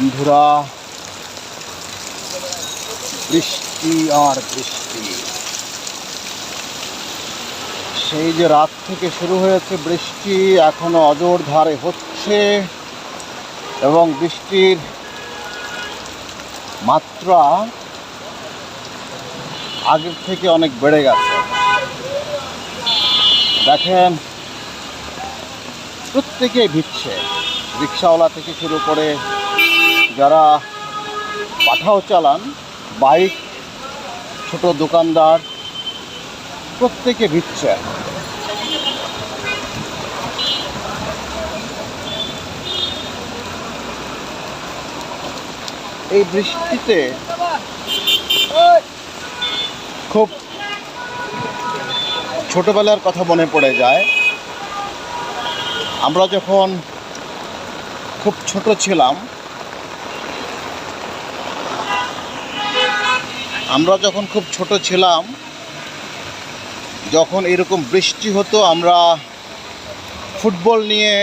বন্ধুরা, বৃষ্টি আর বৃষ্টি। সেই যে রাত থেকে শুরু হয়েছে বৃষ্টি, এখনও অজোর ধারে হচ্ছে এবং বৃষ্টির মাত্রা আগের থেকে অনেক বেড়ে গেছে। দেখেন, প্রত্যেকেই ভিজছে। রিক্সাওয়ালা থেকে শুরু করে যারা পাঠাও চালান, বাইক, ছোট দোকানদার, প্রত্যেকে ভিচ্ছে এই বৃষ্টিতে খুব ছোটবেলার কথা মনে পড়ে যায়। আমরা যখন খুব ছোট ছিলাম আমরা যখন খুব ছোট ছিলাম, যখন এরকম বৃষ্টি হতো, আমরা ফুটবল নিয়ে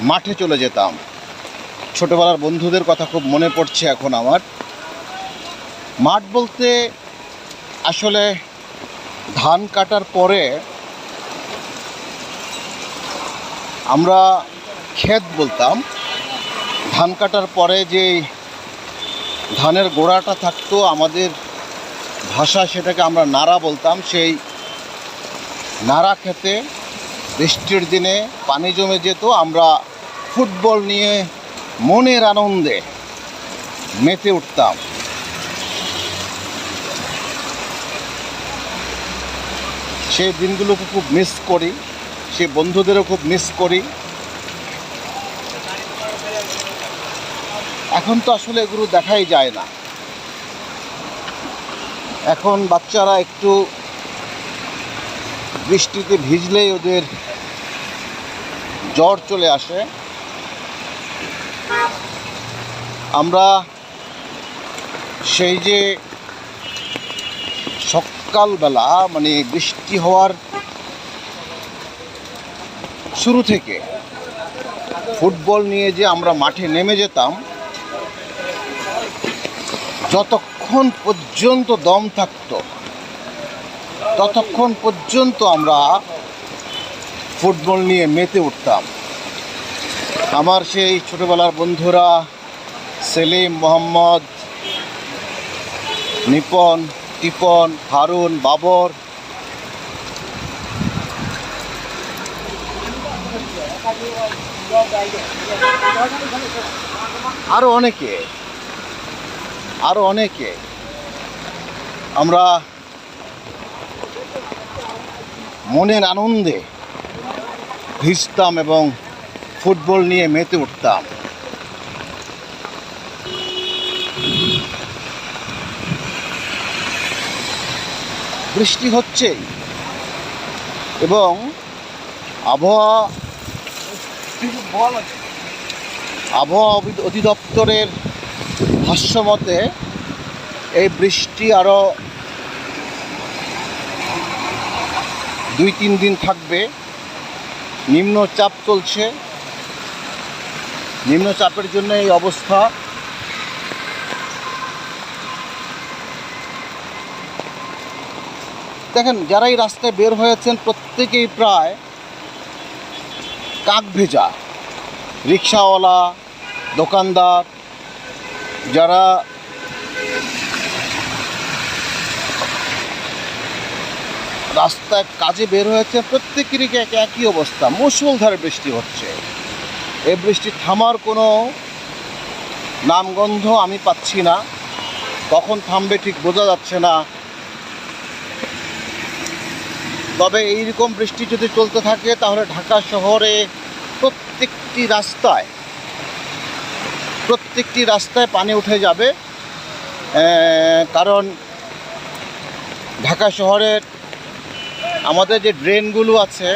মাঠে চলে যেতাম। ছোটবেলার বন্ধুদের কথা খুব মনে পড়ছে এখন আমার। মাঠ বলতে আসলে ধান কাটার পরে আমরা ক্ষেত বলতাম। ধান কাটার পরে যে ধানের গোড়াটা থাকতো আমাদের ভাষা সেটাকে আমরা নাড়া বলতাম। সেই নাড়া খেতে বৃষ্টির দিনে পানি জমে যেত। আমরা ফুটবল নিয়ে মনের আনন্দে মেতে উঠতাম। সেই দিনগুলোকে খুব মিস করি। সেই বন্ধুদেরও খুব মিস করি। এখন তো আসলে এগুলো দেখাই যায় না। এখন বাচ্চারা একটু বৃষ্টিতে ভিজলেই ওদের জ্বর চলে আসে। আমরা সেই যে সকালবেলা মানে বৃষ্টি হওয়ার শুরু থেকে ফুটবল নিয়ে যে আমরা মাঠে নেমে যেতাম যতক্ষণ পর্যন্ত দম থাকতো, ততক্ষণ পর্যন্ত আমরা ফুটবল নিয়ে মেতে উঠতাম। আমার সেই ছোটবেলার বন্ধুরা সেলিম, মোহাম্মদ, নিপন, টিপন, হারুন, বাবর আরও অনেকে। আরও অনেকে। আমরা মনের আনন্দে ভিজতাম এবং ফুটবল নিয়ে মেতে উঠতাম। বৃষ্টি হচ্ছে এবং আবহাওয়া আবহাওয়া অধিদপ্তরের ভাষ্যমতে এই বৃষ্টি আরও দুই তিন দিন থাকবে। নিম্নচাপ চলছে। নিম্নচাপের জন্য এই অবস্থা। দেখেন যারাই রাস্তায় বের হয়েছেন প্রত্যেকেই প্রায় কাক ভেজা। রিক্সাওয়ালা, দোকানদার যারা রাস্তায় কাজে বের হয়েছে, প্রত্যেকেরই এক একই অবস্থা। মুষলধারে বৃষ্টি হচ্ছে। এই বৃষ্টি থামার কোনো নামগন্ধ আমি পাচ্ছি না। কখন থামবে ঠিক বোঝা যাচ্ছে না। তবে এইরকম বৃষ্টি যদি চলতে থাকে, তাহলে ঢাকা শহরে প্রত্যেকটি রাস্তায় প্রত্যেকটি রাস্তায় পানি উঠে যাবে। কারণ ঢাকা শহরের আমাদের যে ড্রেনগুলো আছে,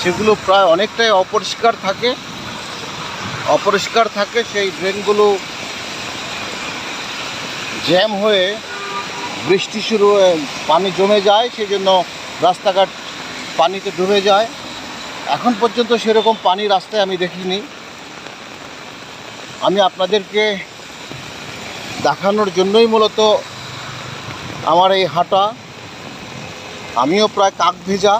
সেগুলো প্রায় অনেকটাই অপরিষ্কার থাকে। অপরিষ্কার থাকে, সেই ড্রেনগুলো জ্যাম হয়ে বৃষ্টি শুরু হয়ে পানি জমে যায় সেই জন্য রাস্তাঘাট পানিতে ডুবে যায়। এখন পর্যন্ত সেরকম পানি রাস্তায় আমি দেখিনি। আমি আপনাদেরকে দেখানোর জন্যই মূলত আমার এই হাঁটা। আমিও প্রায় কাক ভেজা।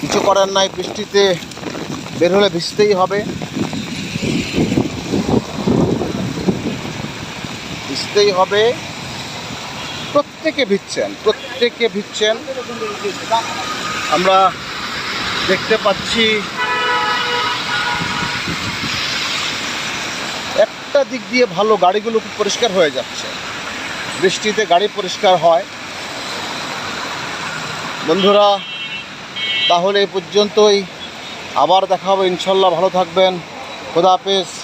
কিছু করার নাই, বৃষ্টিতে বের হলে ভিজতেই হবে। ভিজতেই হবে। প্রত্যেকে ভিজছেন প্রত্যেকে ভিজছেন। আমরা দেখতে পাচ্ছি একটা দিক দিয়ে ভালো গাড়িগুলো খুব পরিষ্কার হয়ে যাচ্ছে। বৃষ্টিতে গাড়ি পরিষ্কার হয়। বন্ধুরা, তাহলে এ পর্যন্তই। আবার দেখা হবে ইনশাল্লাহ ভালো থাকবেন। খোদা হাফেজ।